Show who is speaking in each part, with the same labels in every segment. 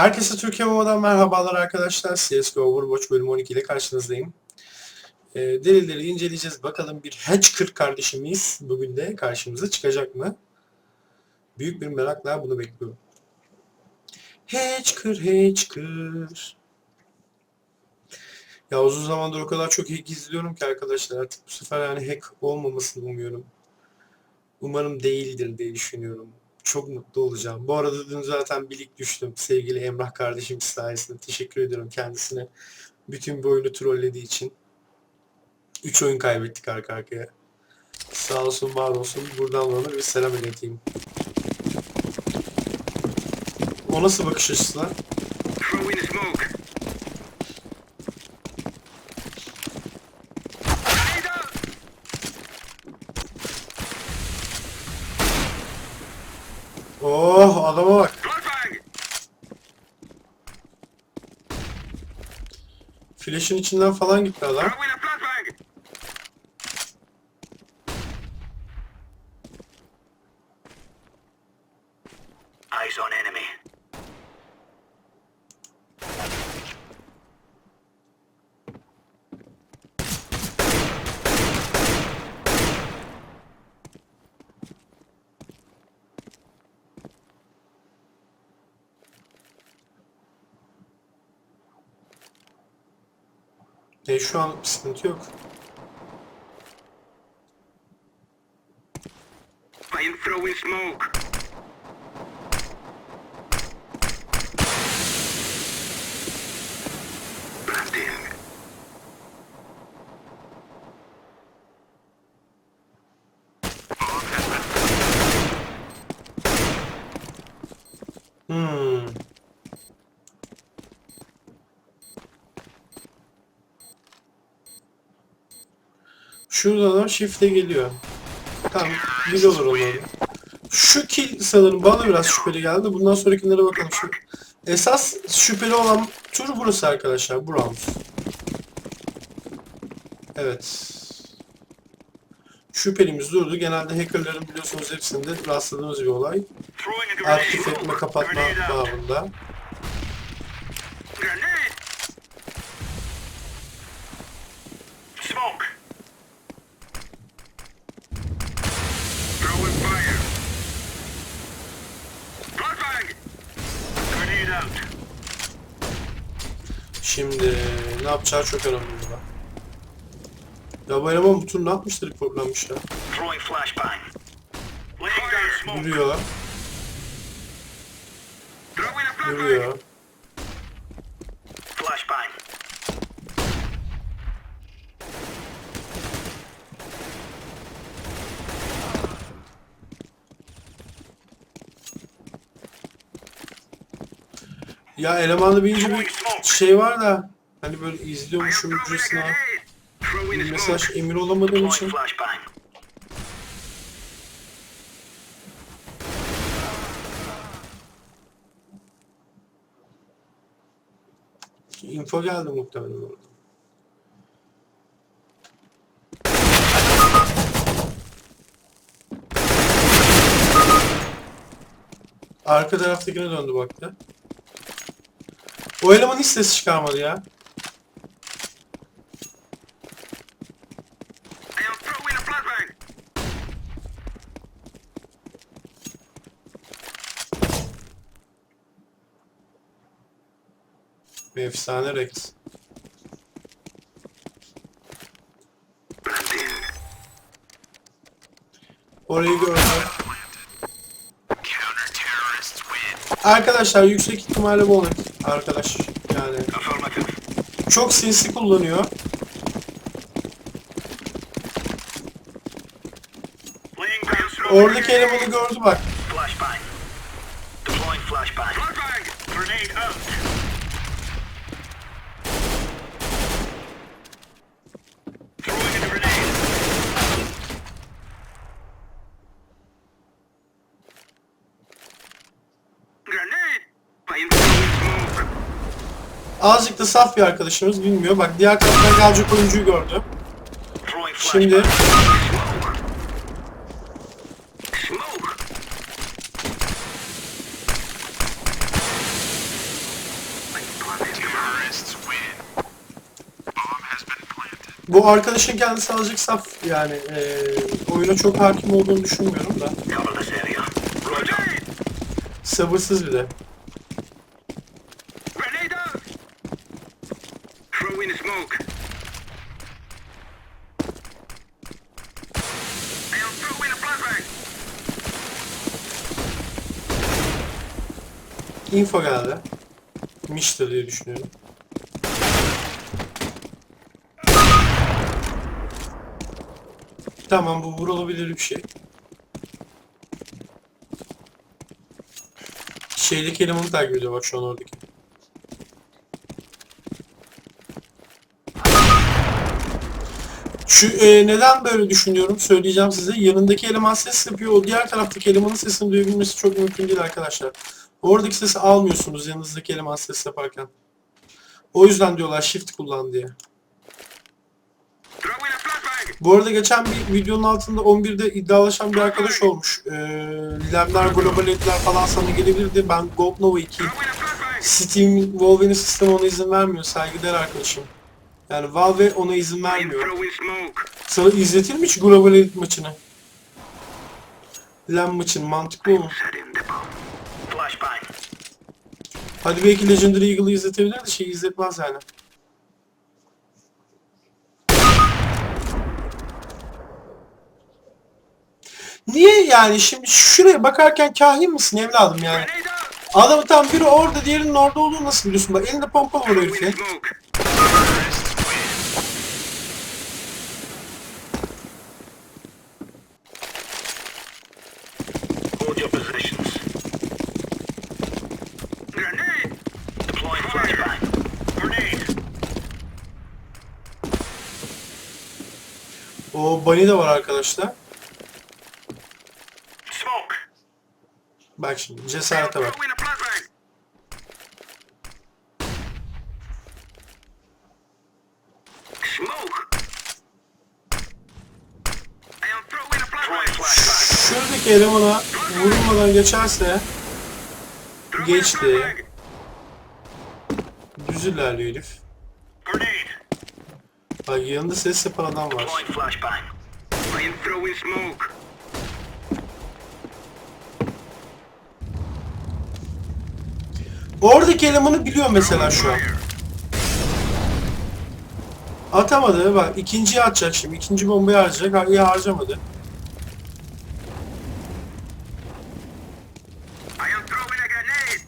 Speaker 1: Herkese Türkiye Baba'dan merhabalar arkadaşlar. CSGO Overwatch bölüm 12 ile karşınızdayım. Ee, delilleri inceleyeceğiz. Bakalım bir Hatcher kardeşimiz bugün de karşımıza çıkacak mı? Büyük bir merakla bunu bekliyorum. Hatcher, Hatcher. Ya uzun zamandır o kadar çok hack izliyorum ki arkadaşlar artık bu sefer yani hack olmamasını umuyorum. Umarım değildir diye düşünüyorum. Çok mutlu olacağım. Bu arada dün zaten bilik düştüm sevgili Emrah kardeşim sayesinde. Teşekkür ediyorum kendisine. Bütün bir oyunu trollediği için. 3 oyun kaybettik arka arkaya. Sağ olsun var olsun. Buradan ona bir selam ileteyim. O nasıl bakış açısı lan?
Speaker 2: Throw in the smoke. Grenade out!
Speaker 1: Oh adama bak. Flash'ın içinden falan gitti adam. E, şu an sıkıntı yok.
Speaker 2: I am throwing smoke. Planting.
Speaker 1: Hmm. Şurada adam shift'e geliyor. Tamam, bir olur onları. Şu kill sanırım bana biraz şüpheli geldi. Bundan sonrakilere bakalım. Şu esas şüpheli olan tur burası arkadaşlar. Bu. Evet. Şüphelimiz durdu. Genelde hackerların biliyorsunuz hepsinde rastladığımız bir olay. Aktif etme kapatma
Speaker 2: Grenade out.
Speaker 1: bağımında.
Speaker 2: Grenade! Smoke! Throwing fire! Flashbang! Grenade out!
Speaker 1: Şimdi ne yapacağı çok önemli burada. Ya bu eleman bu tur ne yapmıştır ya.
Speaker 2: Laying down smoke!
Speaker 1: Yürüyor, yürüyor.
Speaker 2: Flashbang!
Speaker 1: Ya elemanda bir bir şey var da hani böyle izliyormuşum
Speaker 2: throwing a
Speaker 1: cüsüne
Speaker 2: grenade! Throwing
Speaker 1: bir
Speaker 2: a
Speaker 1: mesaj emin olamadığım için info geldi muhtemelen orada. Arka taraftakine döndü baktı. O eleman hiç ses çıkarmadı ya. Bir efsane Rex. Orayı gördü.
Speaker 2: Counter-terrorists win.
Speaker 1: Arkadaşlar yüksek ihtimalle bu olay. Arkadaş yani çok sinsi kullanıyor. Oradaki elemanı gördü bak.
Speaker 2: Flashbang. Deploying flashbang. Flashbang! Grenade out.
Speaker 1: Azıcık da saf bir arkadaşımız bilmiyor. Bak diğer kaptan gelecek oyuncuyu gördü. Şimdi Bu arkadaşın kendisi azıcık saf yani e, oyuna çok hakim olduğunu düşünmüyorum da. Sabırsız bir de. Info geldi. Miştir diye düşünüyorum. Tamam bu vurulabilir bir şey. Şeydeki elemanı takip ediyor bak şu an oradaki. Şu e, neden böyle düşünüyorum söyleyeceğim size. Yanındaki eleman ses yapıyor. O diğer taraftaki elemanın sesini duyabilmesi çok mümkün değil arkadaşlar. Oradaki sesi almıyorsunuz yanınızdaki eleman ses yaparken. O yüzden diyorlar shift kullan diye. Bu arada geçen bir videonun altında 11'de iddialaşan bir arkadaş olmuş. Ee, Lemler, Global Ed'ler falan sana gelebilirdi. Ben Gold Nova 2.
Speaker 2: Throw in a flashbang.
Speaker 1: Steam, Valve'nin sistemi ona izin vermiyor. Saygıdeğer arkadaşım. Yani Valve ona izin vermiyor. Sana izletir mi hiç Global Elite maçını? Lem maçını mantıklı olur. Hadi belki Legendary Eagle'ı izletebilir de şey izletmez yani. Niye yani şimdi şuraya bakarken kahin misin evladım yani? Adamın tam biri orada diğerinin orada olduğunu nasıl biliyorsun? Bak elinde pompa var herifin.
Speaker 2: smoke. Hold your positions. Grenade! Deploying flashbang. Grenade!
Speaker 1: O Bunny de var arkadaşlar.
Speaker 2: Smoke!
Speaker 1: Bak şimdi cesarete bak. Şuradaki elemana vurulmadan geçerse geçti. düz ilerliyor herif. Bak yanında ses yapan adam var. Oradaki elemanı biliyor mesela şu an. Atamadı bak ikinciyi atacak şimdi. İkinci bombayı harcayacak. Ha, iyi harcamadı.
Speaker 2: I am throwing a grenade.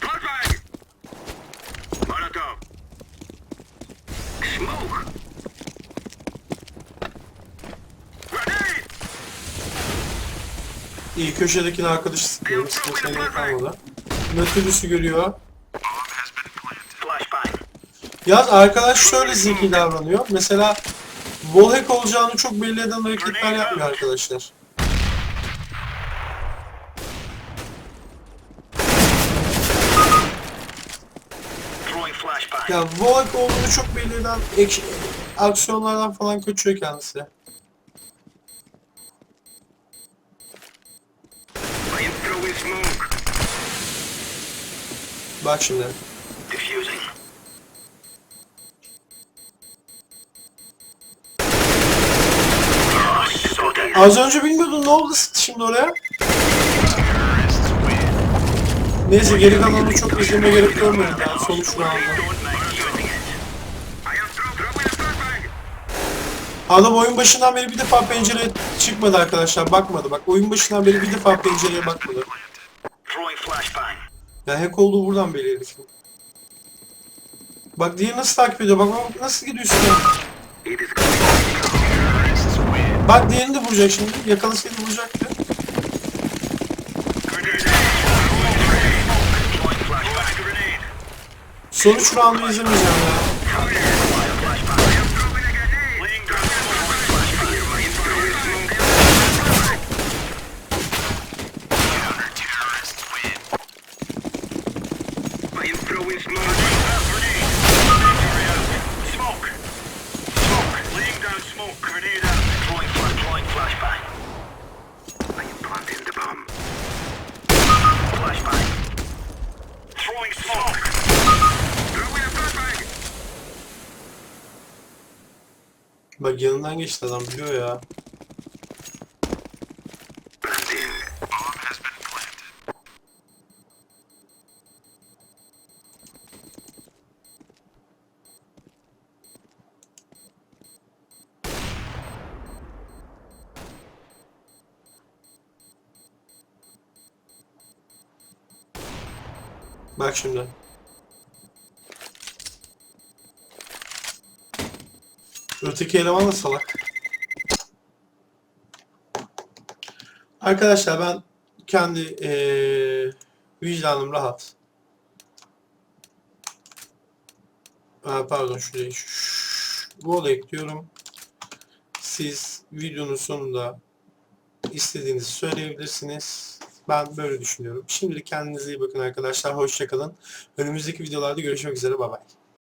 Speaker 2: Flashbang. Molotov. Smoke. Grenade.
Speaker 1: İyi köşedekini arkadaşı sıkıyor. Sıkmasına gerek kalmadı. Nautilus'u görüyor. Yaz arkadaş şöyle zeki davranıyor. Mesela wallhack olacağını çok belli eden hareketler yapmıyor arkadaşlar. Ya wallhack olduğunu çok belli eden aksiyonlardan falan kaçıyor kendisi.
Speaker 2: I am throwing smoke.
Speaker 1: Bak şimdi. Az önce bilmiyordun ne oldu şimdi oraya? Neyse geri kalanını çok izleme gerek görmedim yani sonuç
Speaker 2: flashbang.
Speaker 1: Adam oyun başından beri bir defa pencereye çıkmadı arkadaşlar bakmadı bak oyun başından beri bir defa pencereye bakmadı. Ya hack olduğu buradan belli herifin. Bak diğeri nasıl takip ediyor bak bak nasıl gidiyor üstüne. Bak diğerini de vuracak şimdi yakalasaydı vuracaktı. Sonuç roundu izlemeyeceğim ya. Bak yanından geçti adam biliyor ya. Bak şimdi. Öteki eleman da salak. Arkadaşlar ben kendi eee vicdanım rahat. Aa, pardon şurayı şu- bu olayı ekliyorum. Siz videonun sonunda istediğinizi söyleyebilirsiniz. Ben böyle düşünüyorum. Şimdilik kendinize iyi bakın arkadaşlar. Hoşçakalın. Önümüzdeki videolarda görüşmek üzere. Bay bay.